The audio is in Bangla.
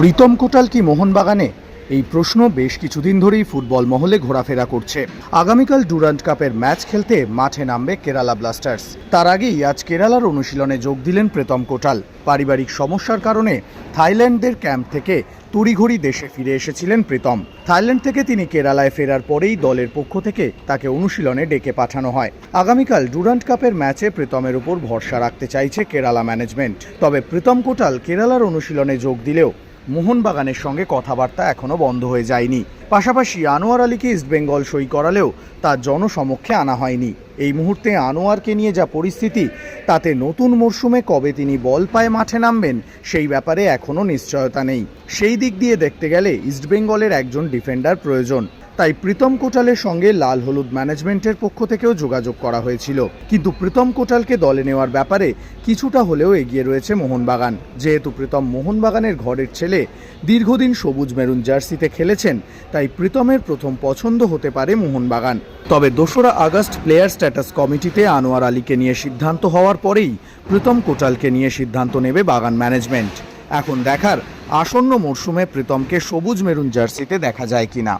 প্রীতম কোটাল কি মোহনবাগানে? এই প্রশ্ন বেশ কিছুদিন ধরেই ফুটবল মহলে ঘোরাফেরা করছে। আগামীকাল ডুরান্ট কাপের ম্যাচ খেলতে মাঠে নামবে কেরালা ব্লাস্টার্স। তার আগেই আজ কেরালার অনুশীলনে যোগ দিলেন প্রীতম কোটাল। পারিবারিক সমস্যার কারণে থাইল্যান্ডের ক্যাম্প থেকে তড়িঘড়ি দেশে ফিরে এসেছিলেন প্রীতম। থাইল্যান্ড থেকে তিনি কেরালায় ফেরার পরেই দলের পক্ষ থেকে তাকে অনুশীলনে ডেকে পাঠানো হয়। আগামীকাল ডুরান্ট কাপের ম্যাচে প্রীতমের উপর ভরসা রাখতে চাইছে কেরালা ম্যানেজমেন্ট। তবে প্রীতম কোটাল কেরালার অনুশীলনে যোগ দিলেও মোহনবাগানের সঙ্গে কথাবার্তা এখনও বন্ধ হয়ে যায়নি। পাশাপাশি আনোয়ার আলীকে ইস্টবেঙ্গল সই করালেও তা জনসমক্ষে আনা হয়নি। এই মুহূর্তে আনোয়ারকে নিয়ে যা পরিস্থিতি, তাতে নতুন মরশুমে কবে তিনি বল পায়ে মাঠে নামবেন, সেই ব্যাপারে এখনও নিশ্চয়তা নেই। সেই দিক দিয়ে দেখতে গেলে ইস্টবেঙ্গলের একজন ডিফেন্ডার প্রয়োজন। তাই প্রীতম কোটালের সঙ্গে লাল হলুদ ম্যানেজমেন্টের পক্ষ থেকেও যোগাযোগ করা হয়েছিল। কিন্তু প্রীতম কোটালকে দলে নেওয়ার ব্যাপারে কিছুটা হলেও এগিয়ে রয়েছে মোহনবাগান। যেহেতু প্রীতম মোহনবাগানের ঘরের ছেলে দীর্ঘদিন সবুজ মেরুন জার্সিতে খেলেছেন, তাই প্রীতমের প্রথম পছন্দ হতে পারে মোহনবাগান। তবে দোসরা আগস্ট প্লেয়ার স্ট্যাটাস কমিটিতে আনোয়ার আলীকে নিয়ে সিদ্ধান্ত হওয়ার পরেই প্রীতম কোটালকে নিয়ে সিদ্ধান্ত নেবে বাগান ম্যানেজমেন্ট। এখন দেখার আসন্ন মরশুমে প্রীতমকে সবুজ মেরুন জার্সিতে দেখা যায় কিনা।